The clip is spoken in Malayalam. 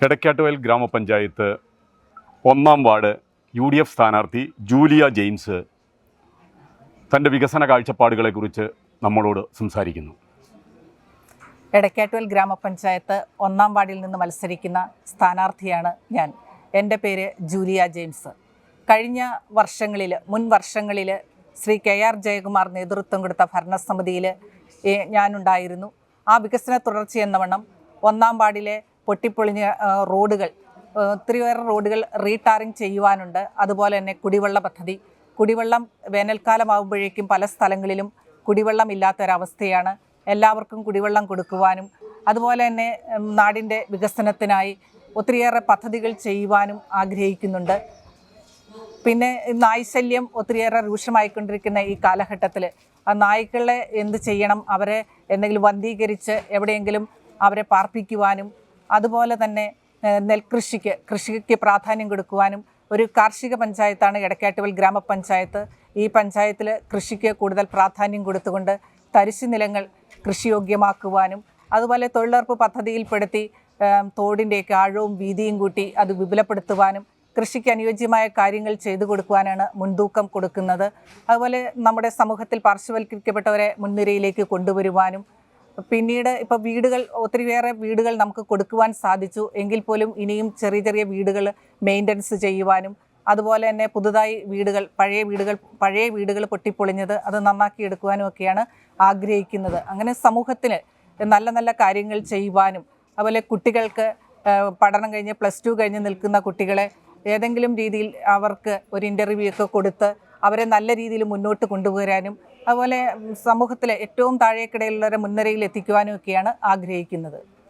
എടക്കാട്ടുവയൽ ഗ്രാമപഞ്ചായത്ത് ഒന്നാം വാർഡ് യു ഡി എഫ് സ്ഥാനാർത്ഥി ജൂലിയ ജെയിംസ് തന്റെ വികസന കാഴ്ചപ്പാടുകളെക്കുറിച്ച് നമ്മളോട് സംസാരിക്കുന്നു. എടക്കാട്ടുവൽ ഗ്രാമപഞ്ചായത്ത് ഒന്നാം വാർഡിൽ നിന്ന് മത്സരിക്കുന്ന സ്ഥാനാർത്ഥിയാണ് ഞാൻ. എന്റെ പേര് ജൂലിയ ജെയിംസ്. കഴിഞ്ഞ വർഷങ്ങളിൽ മുൻ വർഷങ്ങളിൽ ശ്രീ കെ ആർ ജയകുമാർ നേതൃത്വം കൊടുത്ത ഭരണസമിതിയിൽ ഞാനുണ്ടായിരുന്നു. ആ വികസന തുടർച്ചയെന്നവണ്ണം ഒന്നാം വാർഡിലെ പൊട്ടിപ്പൊളിഞ്ഞ റോഡുകൾ. ഒത്തിരിയേറെ റോഡുകൾ റീടാറിങ് ചെയ്യുവാനുണ്ട്. അതുപോലെ തന്നെ കുടിവെള്ള പദ്ധതി. കുടിവെള്ളം വേനൽക്കാലമാകുമ്പോഴേക്കും പല സ്ഥലങ്ങളിലും കുടിവെള്ളം ഇല്ലാത്തൊരവസ്ഥയാണ്. എല്ലാവർക്കും കുടിവെള്ളം കൊടുക്കുവാനും അതുപോലെ തന്നെ നാടിന്റെ വികസനത്തിനായി ഒത്തിരിയേറെ പദ്ധതികൾ ചെയ്യുവാനും ആഗ്രഹിക്കുന്നുണ്ട്. പിന്നെ നായ്ശല്യം ഒത്തിരിയേറെ രൂക്ഷമായിക്കൊണ്ടിരിക്കുന്ന ഈ കാലഘട്ടത്തിൽ നായ്ക്കളെ എന്ത് ചെയ്യണം? അവരെ എന്തെങ്കിലും വന്ധീകരിച്ച് എവിടെയെങ്കിലും അവരെ പാർപ്പിക്കുവാനും അതുപോലെ തന്നെ നെൽകൃഷിക്ക് കൃഷിക്ക് പ്രാധാന്യം കൊടുക്കുവാനും ഒരു കാർഷിക പഞ്ചായത്താണ് എടക്കാട്ടുവൽ ഗ്രാമപഞ്ചായത്ത്. ഈ പഞ്ചായത്തിൽ കൃഷിക്ക് കൂടുതൽ പ്രാധാന്യം കൊടുത്തുകൊണ്ട് തരിശു നിലങ്ങൾ കൃഷിയോഗ്യമാക്കുവാനും അതുപോലെ തൊഴിലുറപ്പ് പദ്ധതിയിൽപ്പെടുത്തി തോടിന്റെയൊക്കെ ആഴവും വീതിയും കൂട്ടി അത് വിപുലപ്പെടുത്തുവാനും കൃഷിക്ക് അനുയോജ്യമായ കാര്യങ്ങൾ ചെയ്തു കൊടുക്കുവാനാണ് മുൻതൂക്കം കൊടുക്കുന്നത്. അതുപോലെ നമ്മുടെ സമൂഹത്തിൽ പാർശ്വവൽക്കരിക്കപ്പെട്ടവരെ മുൻനിരയിലേക്ക് കൊണ്ടുവരുവാനും പിന്നീട് ഇപ്പോൾ വീടുകൾ ഒത്തിരി വേറെ വീടുകൾ നമുക്ക് കൊടുക്കുവാൻ സാധിച്ചു. എങ്കിൽ പോലും ഇനിയും ചെറിയ ചെറിയ വീടുകൾ മെയിന്റനൻസ് ചെയ്യുവാനും അതുപോലെ തന്നെ പുതുതായി വീടുകൾ പഴയ വീടുകൾ പഴയ വീടുകൾ പൊട്ടിപ്പൊളിഞ്ഞത് അത് നന്നാക്കി എടുക്കുവാനും ഒക്കെയാണ് ആഗ്രഹിക്കുന്നത്. അങ്ങനെ സമൂഹത്തിന് നല്ല നല്ല കാര്യങ്ങൾ ചെയ്യുവാനും അതുപോലെ കുട്ടികൾക്ക് പഠനം കഴിഞ്ഞ് പ്ലസ് ടു കഴിഞ്ഞ് നിൽക്കുന്ന കുട്ടികളെ ഏതെങ്കിലും രീതിയിൽ അവർക്ക് ഒരു ഇന്റർവ്യൂ ഒക്കെ കൊടുത്ത് അവരെ നല്ല രീതിയിൽ മുന്നോട്ട് കൊണ്ടുവരാനും അതുപോലെ സമൂഹത്തിലെ ഏറ്റവും താഴേക്കിടയിലുള്ളവരെ മുൻനിരയിൽ എത്തിക്കുവാനും ഒക്കെയാണ് ആഗ്രഹിക്കുന്നത്.